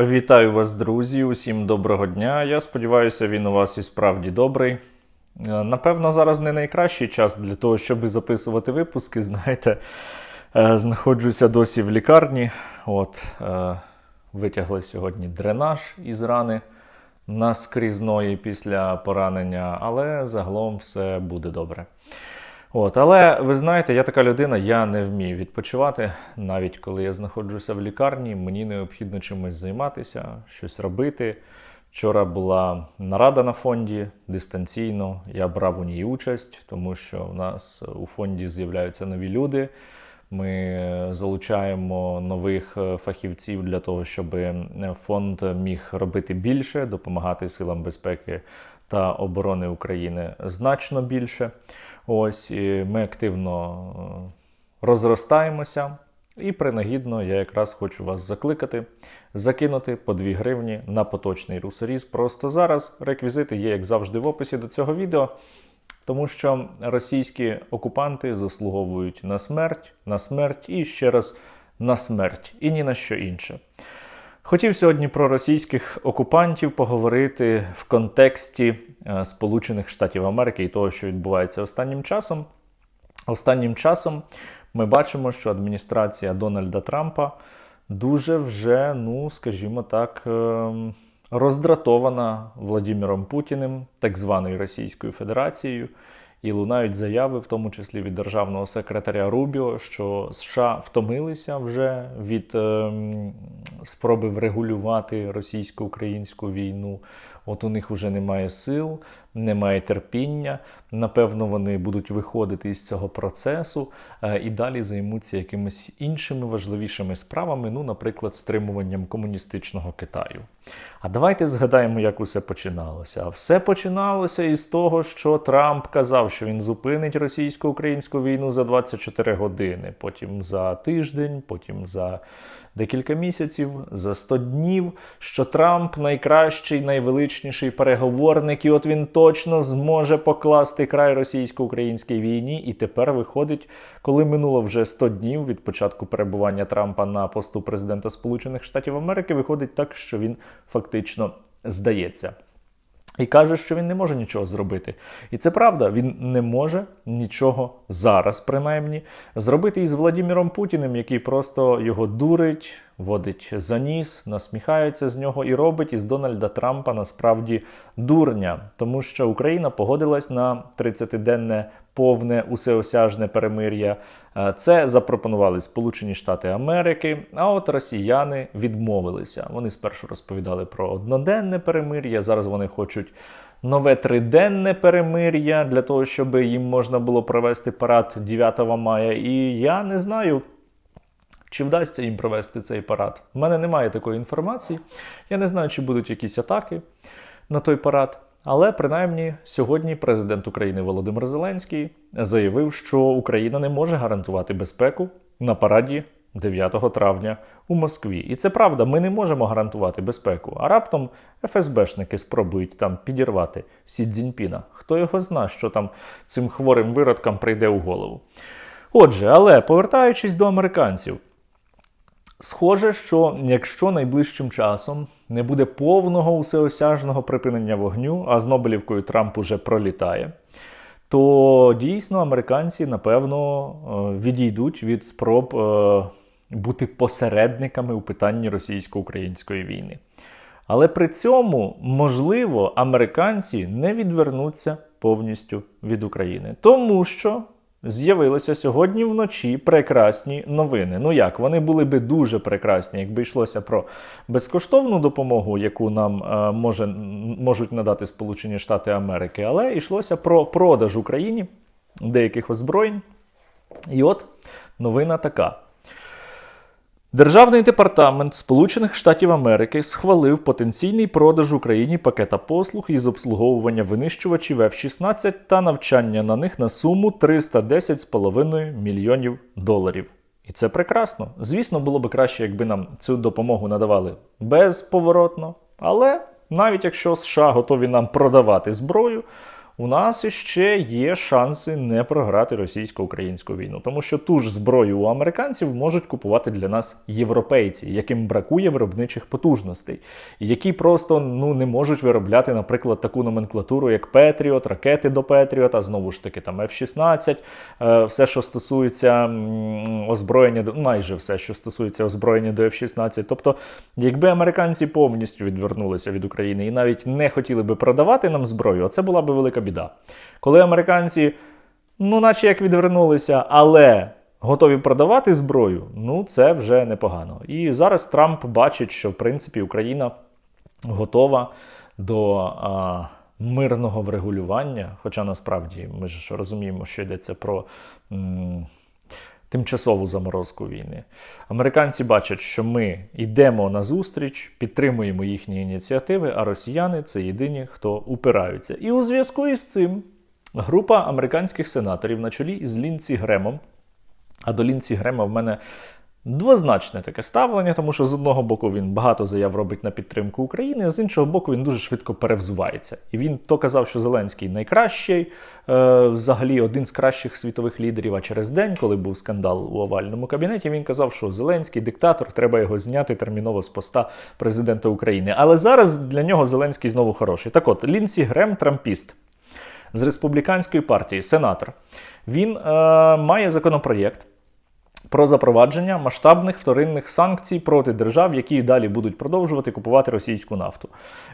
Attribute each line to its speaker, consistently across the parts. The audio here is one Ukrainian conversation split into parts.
Speaker 1: Вітаю вас, друзі! Усім доброго дня. Я сподіваюся, він у вас і справді добрий. Е, Напевно, зараз не найкращий час для того, щоб записувати випуски. Знаєте, е, знаходжуся досі в лікарні. От, е, витягли сьогодні дренаж із рани наскрізної після поранення, але загалом все буде добре. От, але ви знаєте, я така людина, я не вмію відпочивати. Навіть коли я знаходжуся в лікарні, мені необхідно чимось займатися, щось робити. Вчора була нарада на фонді дистанційно. Я брав у ній участь, тому що в нас у фонді з'являються нові люди. Ми залучаємо нових е, фахівців для того, щоб е, фонд міг робити більше, допомагати силам безпеки та оборони України значно більше. Ось і ми активно е, розростаємося. І принагідно я якраз хочу вас закликати, закинути по 2 гривні на поточний русоріз. Просто зараз реквізити є, як завжди, в описі до цього відео. Тому що російські окупанти заслуговують на смерть, на смерть і ще раз на смерть, і ні на що інше. Хотів сьогодні про російських окупантів поговорити в контексті е, Сполучених Штатів Америки і того, що відбувається останнім часом. Останнім часом ми бачимо, що адміністрація Дональда Трампа дуже вже, ну скажімо так, ем, роздратована Владимиром Путіним, так званою Російською Федерацією. І лунають заяви, в тому числі від державного секретаря Рубіо, що США втомилися вже від е, спроби врегулювати російсько-українську війну. От у них вже немає сил, немає терпіння. Напевно, вони будуть виходити із цього процесу е, і далі займуться якимись іншими важливішими справами, ну, наприклад, стримуванням комуністичного Китаю. А давайте згадаємо, як усе починалося. А все починалося із того, що Трамп казав, що він зупинить російсько-українську війну за 24 години, потім за тиждень, потім за декілька місяців, за 100 днів, що Трамп найкращий, найвеличніший переговорник, і от він точно зможе покласти край російсько-українській війні. І тепер виходить, коли минуло вже 100 днів від початку перебування Трампа на посту президента Сполучених Штатів Америки, виходить так, що він фактично здається. І каже, що він не може нічого зробити. І це правда, він не може нічого зараз, принаймні, зробити із Владіміром Путіним, який просто його дурить, водить за ніс, насміхається з нього і робить із Дональда Трампа насправді дурня, тому що Україна погодилась на 30-денне повне усеосяжне перемир'я. Е, Це запропонували Сполучені Штати Америки. А от росіяни відмовилися. Вони спершу розповідали про одноденне перемир'я. Зараз вони хочуть нове триденне перемир'я для того, щоб їм можна було провести парад 9 мая. І я не знаю. Чи вдасться їм провести цей парад? У мене немає такої інформації. Я не знаю, чи будуть якісь атаки на той парад. Але принаймні сьогодні президент України Володимир Зеленський заявив, що Україна не може гарантувати безпеку на параді 9 травня у Москві. І це правда, ми не можемо гарантувати безпеку. А раптом ФСБшники спробують там підірвати Сі Цзіньпіна. Хто його зна, що там цим хворим виродкам прийде у голову. Отже, але повертаючись до американців. Схоже, що якщо найближчим часом не буде повного усеосяжного припинення вогню, а з Нобелівкою Трамп уже пролітає, то дійсно американці напевно е, відійдуть від спроб е, бути посередниками у питанні російсько-української війни. Але при цьому, можливо, американці не відвернуться повністю від України, тому що З'явилися сьогодні вночі прекрасні новини. Ну як, вони були би дуже прекрасні, якби йшлося про безкоштовну допомогу, яку нам е, може, можуть надати Сполучені Штати Америки, але йшлося про продаж Україні деяких озброєнь. І от новина така. Державний департамент Сполучених Штатів Америки схвалив потенційний продаж Україні пакета послуг із обслуговування винищувачів F-16 та навчання на них на суму 310,5 мільйонів доларів. І це прекрасно. Звісно, було б краще, якби нам цю допомогу надавали безповоротно. Але навіть якщо США готові нам продавати зброю, у нас ще є шанси не програти російсько-українську війну, тому що ту ж зброю у американців можуть купувати для нас європейці, яким бракує виробничих потужностей, які просто ну не можуть виробляти, наприклад, таку номенклатуру, як Петріот, ракети до Петріота, знову ж таки, там F-16, е, все, що стосується озброєння, майже все, що стосується озброєння до F-16. Тобто, якби американці повністю відвернулися від України і навіть не хотіли би продавати нам зброю, оце була би велика біда. Коли американці, ну, наче як відвернулися, але готові продавати зброю, ну це вже непогано. І зараз Трамп бачить, що в принципі Україна готова до а, мирного врегулювання. Хоча насправді ми ж розуміємо, що йдеться про. Тимчасову заморозку війни. Американці бачать, що ми йдемо на зустріч, підтримуємо їхні ініціативи, а росіяни це єдині, хто упираються. І у зв'язку із цим група американських сенаторів на чолі із Лінці Гремом. А до Лінці Грема в мене двозначне таке ставлення, тому що з одного боку він багато заяв робить на підтримку України, а з іншого боку, він дуже швидко перевзувається. І він то казав, що Зеленський найкращий, е, взагалі один з кращих світових лідерів. А через день, коли був скандал у овальному кабінеті, він казав, що Зеленський диктатор, треба його зняти терміново з поста президента України. Але зараз для нього Зеленський знову хороший. Так от, Лінсі Грем, трампіст з республіканської партії, сенатор. Він е, має законопроєкт про запровадження масштабних вторинних санкцій проти держав, які далі будуть продовжувати купувати російську нафту.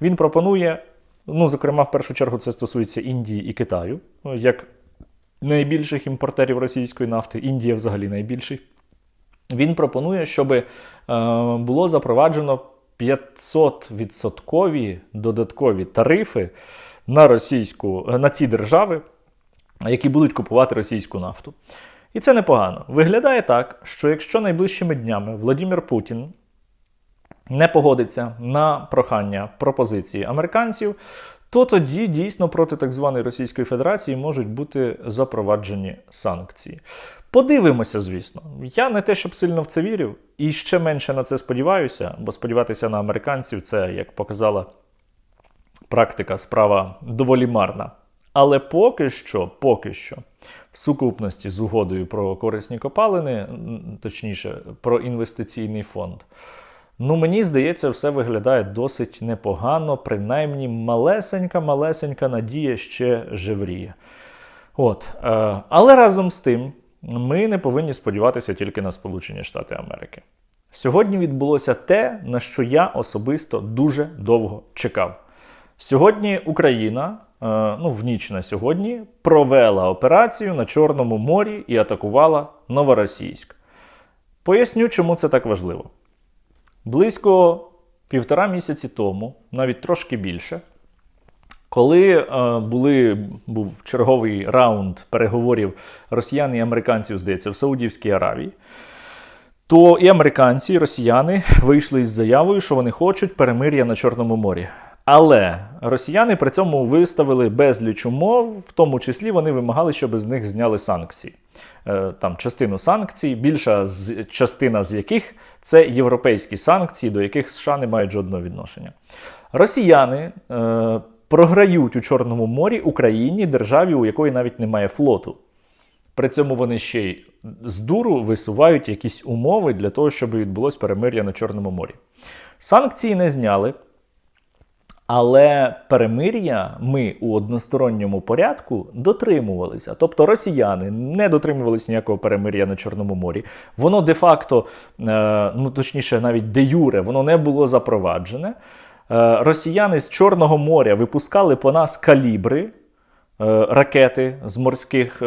Speaker 1: Він пропонує, ну, зокрема, в першу чергу, це стосується Індії і Китаю, ну, як найбільших імпортерів російської нафти. Індія взагалі найбільший. Він пропонує, щоб е, було запроваджено 500% додаткові тарифи на російську на ці держави, які будуть купувати російську нафту. І це непогано. Виглядає так, що якщо найближчими днями Владимир Путін не погодиться на прохання пропозиції американців, то тоді дійсно проти так званої Російської Федерації можуть бути запроваджені санкції. Подивимося, звісно. Я не те, щоб сильно в це вірю, і ще менше на це сподіваюся, бо сподіватися на американців це, як показала практика, справа доволі марна. Але поки що, поки що, в сукупності з угодою про корисні копалини, точніше, про інвестиційний фонд, ну мені здається, все виглядає досить непогано, принаймні малесенька-малесенька надія ще жевріє. От, е, але разом з тим, ми не повинні сподіватися тільки на Сполучені Штати Америки. Сьогодні відбулося те, на що я особисто дуже довго чекав. Сьогодні Україна, ну в ніч на сьогодні, провела операцію на Чорному морі і атакувала Новоросійськ. Поясню, чому це так важливо. Близько півтора місяці тому, навіть трошки більше, коли е, були, був черговий раунд переговорів росіян і американців, здається, в Саудівській Аравії, то і американці, і росіяни вийшли із заявою, що вони хочуть перемир'я на Чорному морі. Але росіяни при цьому виставили безліч умов, в тому числі вони вимагали, щоб з них зняли санкції. Е, Там частину санкцій, більша з, частина з яких це європейські санкції, до яких США не мають жодного відношення. Росіяни е, програють у Чорному морі Україні, державі, у якої навіть немає флоту. При цьому вони ще й з дуру висувають якісь умови для того, щоб відбулось перемир'я на Чорному морі. Санкції не зняли, але перемир'я ми у односторонньому порядку дотримувалися. Тобто росіяни не дотримувалися ніякого перемир'я на Чорному морі. Воно де-факто, е, ну точніше, навіть де юре, воно не було запроваджене. Е, Росіяни з Чорного моря випускали по нас калібри. е, Ракети з морських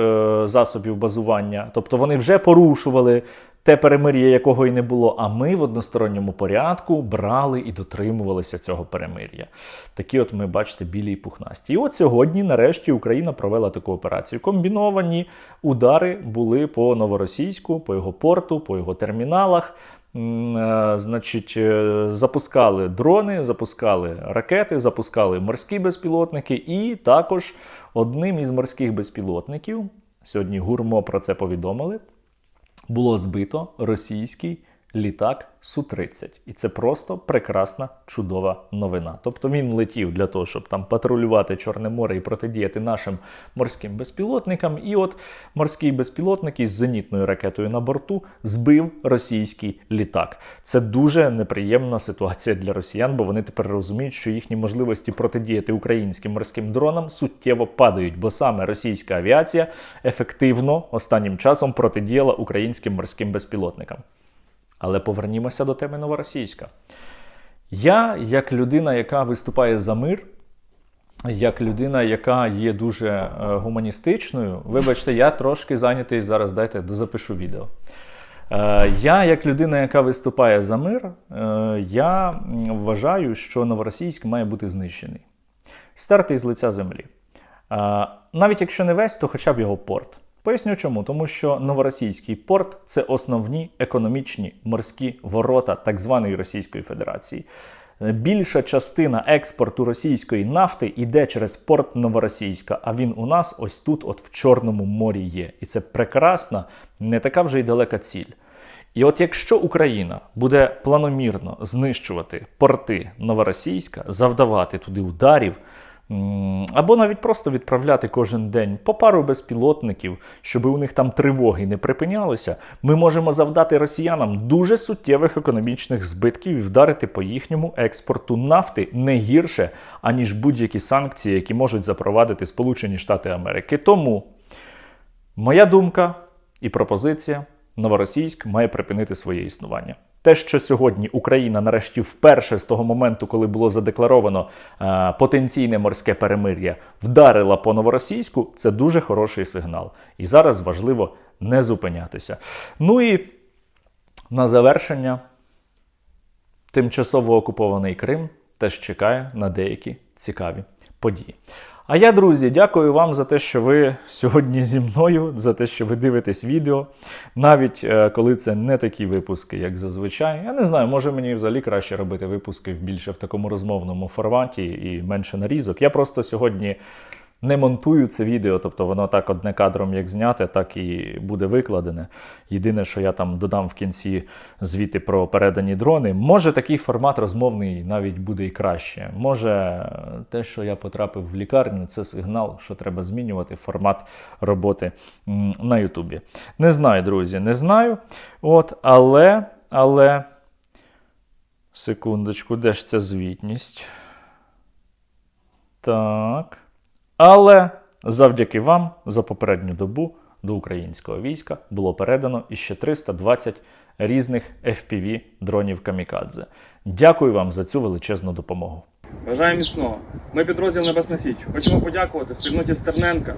Speaker 1: засобів базування, тобто вони вже порушували те перемир'я, якого і не було. А ми в односторонньому порядку брали і дотримувалися цього перемир'я. Такі, от ми бачите, білі і пухнасті. І от сьогодні, нарешті, Україна провела таку операцію. Комбіновані удари були по новоросійську, по його порту, по його терміналах. Е, Значить, е, запускали дрони, запускали ракети, запускали морські безпілотники, і також одним із морських безпілотників сьогодні гурмо про це повідомили було збито російський літак Су-30. І це просто прекрасна, чудова новина. Тобто він летів для того, щоб там патрулювати Чорне море і протидіяти нашим морським безпілотникам. І от морський безпілотник із зенітною ракетою на борту збив російський літак. Це дуже неприємна ситуація для росіян, бо вони тепер розуміють, що їхні можливості протидіяти українським морським дронам суттєво падають, бо саме російська авіація ефективно останнім часом протидіяла українським морським безпілотникам. Але повернімося до теми новоросійська. Я, як людина, яка виступає за мир, як людина, яка є дуже е, гуманістичною, вибачте, я трошки зайнятий зараз, дайте дозапишу відео. Е, Я, як людина, яка виступає за мир, е, я вважаю, що новоросійськ має бути знищений. Стерти з лиця землі. Навіть якщо не весь, то хоча б його порт. Поясню чому. Тому що новоросійський порт це основні економічні морські ворота так званої Російської Федерації. Більша частина експорту російської нафти йде через порт Новоросійська, а він у нас ось тут, от в Чорному морі є. І це прекрасна, не така вже й далека ціль. І от якщо Україна буде планомірно знищувати порти Новоросійська, завдавати туди ударів, або навіть просто відправляти кожен день по пару безпілотників, щоб у них там тривоги не припинялися, ми можемо завдати росіянам дуже суттєвих економічних збитків і вдарити по їхньому експорту нафти не гірше, аніж будь-які санкції, які можуть запровадити Сполучені Штати Америки. Тому Моя думка і пропозиція: Новоросійськ має припинити своє існування. Те, що сьогодні Україна нарешті вперше з того моменту, коли було задекларовано е, потенційне морське перемир'я, вдарила по новоросійську, це дуже хороший сигнал. І зараз важливо не зупинятися. Ну і на завершення тимчасово окупований Крим теж чекає на деякі цікаві події. А я, друзі, дякую вам за те, що ви сьогодні зі мною, за те, що ви дивитесь відео. Навіть е, коли це не такі випуски, як зазвичай. Я не знаю, може мені взагалі краще робити випуски більше в такому розмовному форматі і менше нарізок. Я просто сьогодні не монтую це відео, тобто воно так одне кадром як зняте, так і буде викладене. Єдине, що я там додам в кінці звіти про передані дрони. Може такий формат розмовний навіть буде і краще. Може, те, що я потрапив в лікарню, це сигнал, що треба змінювати формат роботи на Ютубі. Не знаю, друзі, не знаю. От, але, але. Секундочку, де ж ця звітність? Так. Але завдяки вам за попередню добу до українського війська було передано іще 320 різних FPV дронів Камікадзе. Дякую вам за цю величезну допомогу.
Speaker 2: Бажаю міцного. Ми підрозділ Небесна Січ. Хочемо подякувати спільноті Стерненка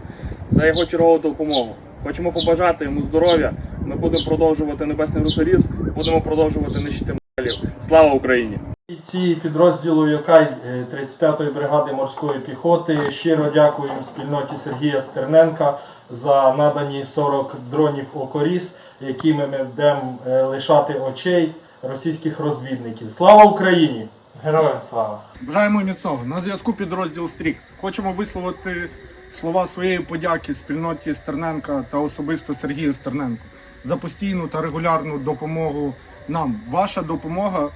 Speaker 2: за його чергову допомогу. Хочемо побажати йому здоров'я. Ми будемо продовжувати небесний русоріз, будемо продовжувати нищити моделів. Слава Україні!
Speaker 3: Бійці підрозділу Йокай е, 35-ї бригади морської піхоти щиро дякуємо спільноті Сергія Стерненка за надані 40 дронів Окоріс, якими ми будемо е, лишати очей російських розвідників. Слава Україні! Героям слава!
Speaker 4: Бажаємо міцного. На зв'язку підрозділ Стрікс. Хочемо висловити слова своєї подяки спільноті Стерненка та особисто Сергію Стерненку за постійну та регулярну допомогу нам. Ваша допомога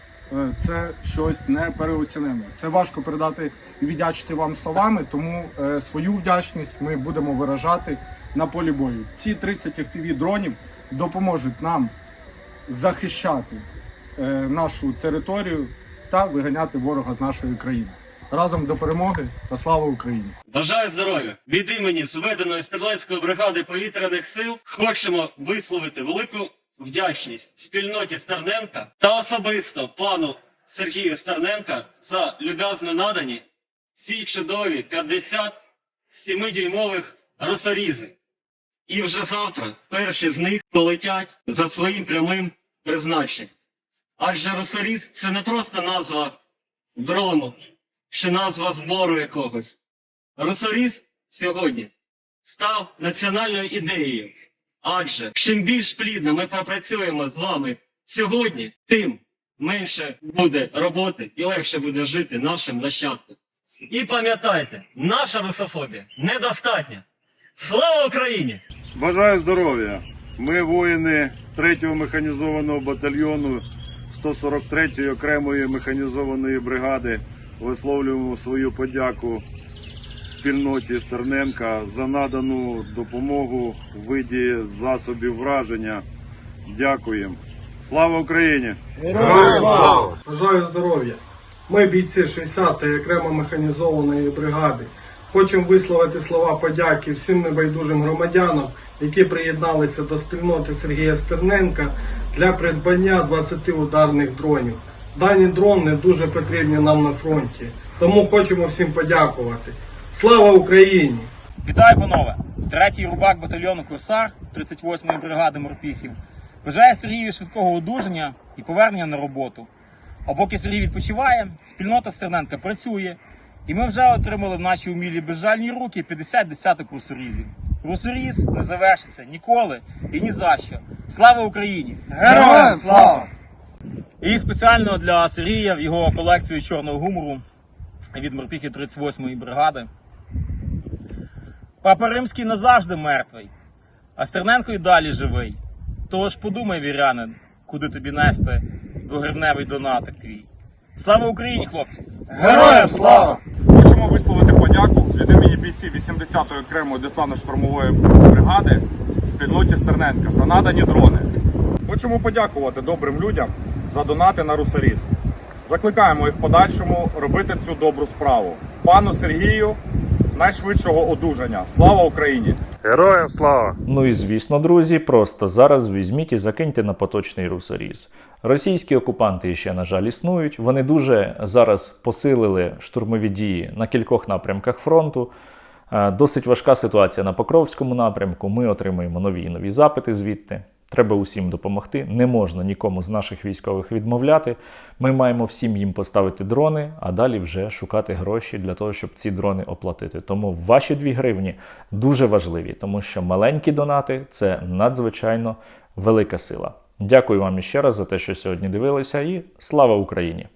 Speaker 4: це щось непереоцінене. Це важко передати і віддячити вам словами, тому е, свою вдячність ми будемо виражати на полі бою. Ці 30 FPV дронів допоможуть нам захищати е, нашу територію та виганяти ворога з нашої країни. Разом до перемоги та слава Україні!
Speaker 5: Бажаю здоров'я! Від імені зведеної стрілецької бригади повітряних сил хочемо висловити велику вдячність спільноті Стерненка та особисто пану Сергію Стерненка за люб'язно надані ці чудові 57-дюймових росорізи. І вже завтра перші з них полетять за своїм прямим призначенням. Адже росоріз це не просто назва дрону чи назва збору якогось. Русоріз сьогодні став національною ідеєю. Адже чим більш плідно ми попрацюємо з вами сьогодні, тим менше буде роботи і легше буде жити нашим нащадкам. І пам'ятайте, наша русофобія недостатня. Слава Україні!
Speaker 6: Бажаю здоров'я. Ми воїни 3-го механізованого батальйону 143-ї окремої механізованої бригади висловлюємо свою подяку спільноті Стерненка за надану допомогу в виді засобів враження. Дякуємо. Слава Україні!
Speaker 3: Бажаю здоров'я. Ми, бійці 60-ї окремо механізованої бригади, хочемо висловити слова подяки всім небайдужим громадянам, які приєдналися до спільноти Сергія Стерненка для придбання 20 ударних дронів. Дані дрони дуже потрібні нам на фронті, тому хочемо всім подякувати. Слава Україні!
Speaker 7: Вітаю, панове! Третій рубак батальйону Корсар 38-ї бригади морпіхів. Бажаю Сергію швидкого одужання і повернення на роботу. А поки Сергій відпочиває, спільнота Стерненка працює, і ми вже отримали в наші умілі безжальні руки 50 десяток русорізів. Русоріз не завершиться ніколи і ні за що. Слава Україні!
Speaker 4: Героям слава!
Speaker 7: І спеціально для Сергія в його колекцію чорного гумору від морпіхів 38-ї бригади. Папа Римський назавжди мертвий, а Стерненко й далі живий. Тож подумай, вірянин, куди тобі нести двогривневий донатик твій. Слава Україні, хлопці!
Speaker 4: Героям слава!
Speaker 8: Хочемо висловити подяку від імені бійців 80-ї окремої десантно-штурмової бригади спільноті Стерненка за надані дрони. Хочемо подякувати добрим людям за донати на Русаріс. Закликаємо їх в подальшому робити цю добру справу. Пану Сергію найшвидшого одужання. Слава Україні!
Speaker 1: Героям слава! Ну і звісно, друзі, просто зараз візьміть і закиньте на поточний русоріз. Російські окупанти ще, на жаль, існують. Вони дуже зараз посилили штурмові дії на кількох напрямках фронту. Е, Досить важка ситуація на Покровському напрямку. Ми отримуємо нові і нові запити звідти. Треба усім допомогти. Не можна нікому з наших військових відмовляти. Ми маємо всім їм поставити дрони, а далі вже шукати гроші для того, щоб ці дрони оплатити. Тому ваші дві гривні дуже важливі, тому що маленькі донати це надзвичайно велика сила. Дякую вам іще раз за те, що сьогодні дивилися, і слава Україні!